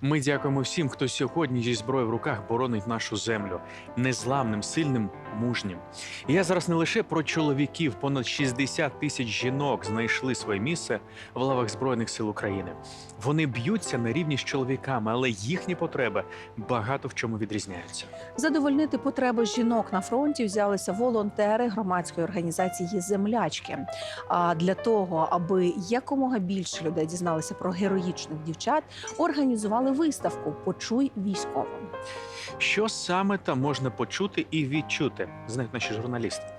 Ми дякуємо всім, хто сьогодні зі зброєю в руках боронить нашу землю незламним, сильним, мужнім. Я зараз не лише про чоловіків, понад 60 тисяч жінок знайшли своє місце в лавах збройних сил України. Вони б'ються на рівні з чоловіками, але їхні потреби багато в чому відрізняються. Задовольнити потреби жінок на фронті взялися волонтери громадської організації Землячки. А для того, аби якомога більше людей дізналися про героїчних дівчат, організували виставку Почуй військовим. Що саме там можна почути і відчути, знають наші журналісти.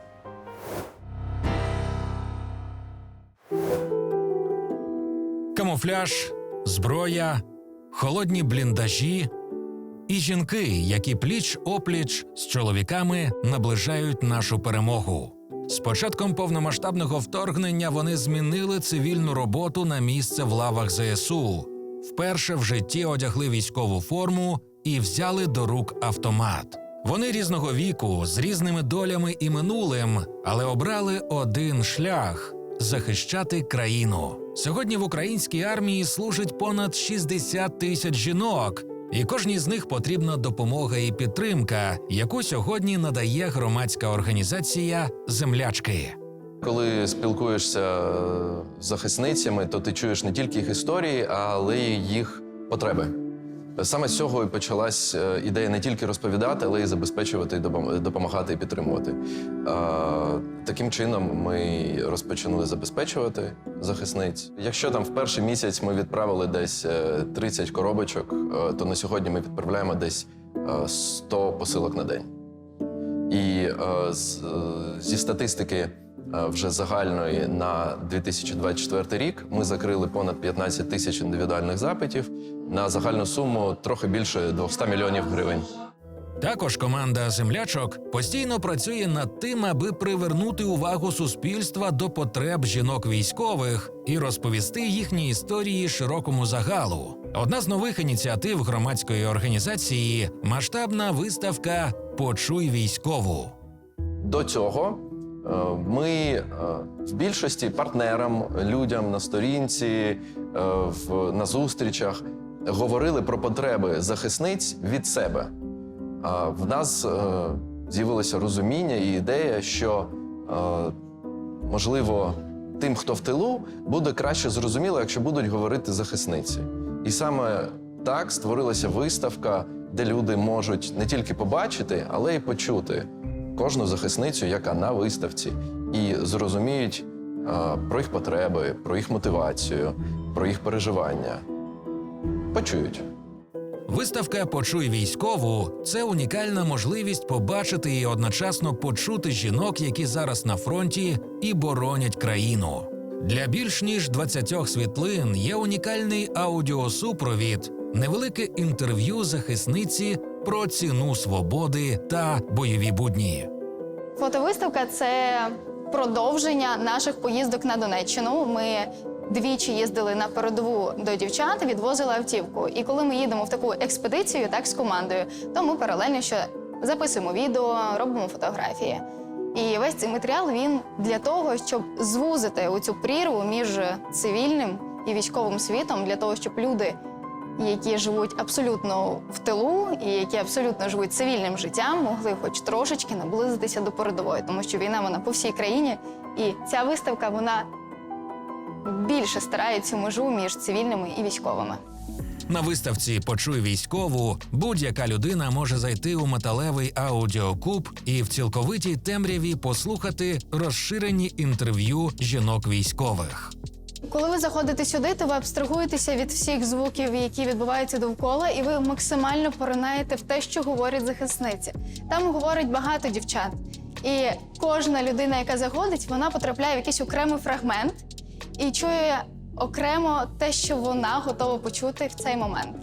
камуфляж, зброя, холодні бліндажі і жінки, які пліч опліч з чоловіками наближають нашу перемогу. З початком повномасштабного вторгнення вони змінили цивільну роботу на місце в лавах ЗСУ. Вперше в житті одягли військову форму і взяли до рук автомат. Вони різного віку, з різними долями і минулим, але обрали один шлях захищати країну. Сьогодні в українській армії служить понад 60 тисяч жінок, і кожній з них потрібна допомога і підтримка, яку сьогодні надає громадська організація Землячки. Коли спілкуєшся з захисницями, то ти чуєш не тільки їх історії, але й їх потреби. Саме з цього і почалась е, ідея не тільки розповідати, але й забезпечувати, допомагати і підтримувати. Е, Таким чином ми розпочали забезпечувати захисниць. Якщо там в перший місяць ми відправили десь е, 30 коробочок, е, то на сьогодні ми відправляємо десь е, 100 посилок на день. І е, з, е, зі статистики е, вже загальної на 2024 рік ми закрили понад 15 тисяч індивідуальних запитів на загальну суму трохи більше 200 мільйонів гривень. Також команда землячок постійно працює над тим, аби привернути увагу суспільства до потреб жінок військових і розповісти їхні історії широкому загалу. Одна з нових ініціатив громадської організації масштабна виставка Почуй військову. До цього е, ми е, в більшості партнерам, людям на сторінці, е, на зустрічах говорили про потреби захисниць від себе. В нас з'явилося розуміння і ідея, що можливо тим, хто в тилу, буде краще зрозуміло, якщо будуть говорити захисниці. І саме так створилася виставка, де люди можуть не тільки побачити, але й почути кожну захисницю, яка на виставці, і зрозуміють про їх потреби, про їх мотивацію, про їх переживання. Почують. Виставка Почуй військову це унікальна можливість побачити і одночасно почути жінок, які зараз на фронті і боронять країну. Для більш ніж 20 світлин є унікальний аудіосупровід, невелике інтерв'ю захисниці про ціну свободи та бойові будні. Фотовиставка це продовження наших поїздок на Донеччину. Ми двічі їздили на передову до дівчат, відвозили автівку. І коли ми їдемо в таку експедицію, так з командою, то ми паралельно ще записуємо відео, робимо фотографії. І весь цей матеріал він для того, щоб звузити оцю прірву між цивільним і військовим світом, для того, щоб люди, які живуть абсолютно в тилу і які абсолютно живуть цивільним життям, могли хоч трошечки наблизитися до передової, тому що війна вона по всій країні, і ця виставка вона більше старає цю межу між цивільними і військовими. На виставці Почуй військову будь-яка людина може зайти у металевий аудіокуб і в цілковитій темряві послухати розширені інтерв'ю жінок військових. Коли ви заходите сюди, то ви абстрагуєтеся від всіх звуків, які відбуваються довкола, і ви максимально поринаєте в те, що говорять захисниці. Там говорить багато дівчат. І кожна людина, яка заходить, вона потрапляє в якийсь окремий фрагмент і чує окремо те, що вона готова почути в цей момент.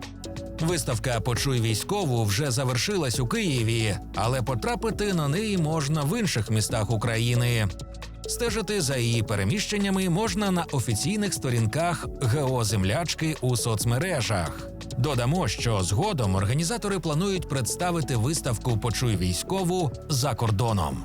Виставка Почуй військову вже завершилась у Києві, але потрапити на неї можна в інших містах України. Стежити за її переміщеннями можна на офіційних сторінках «ГеоЗемлячки» у соцмережах. Додамо, що згодом організатори планують представити виставку Почуй військову за кордоном.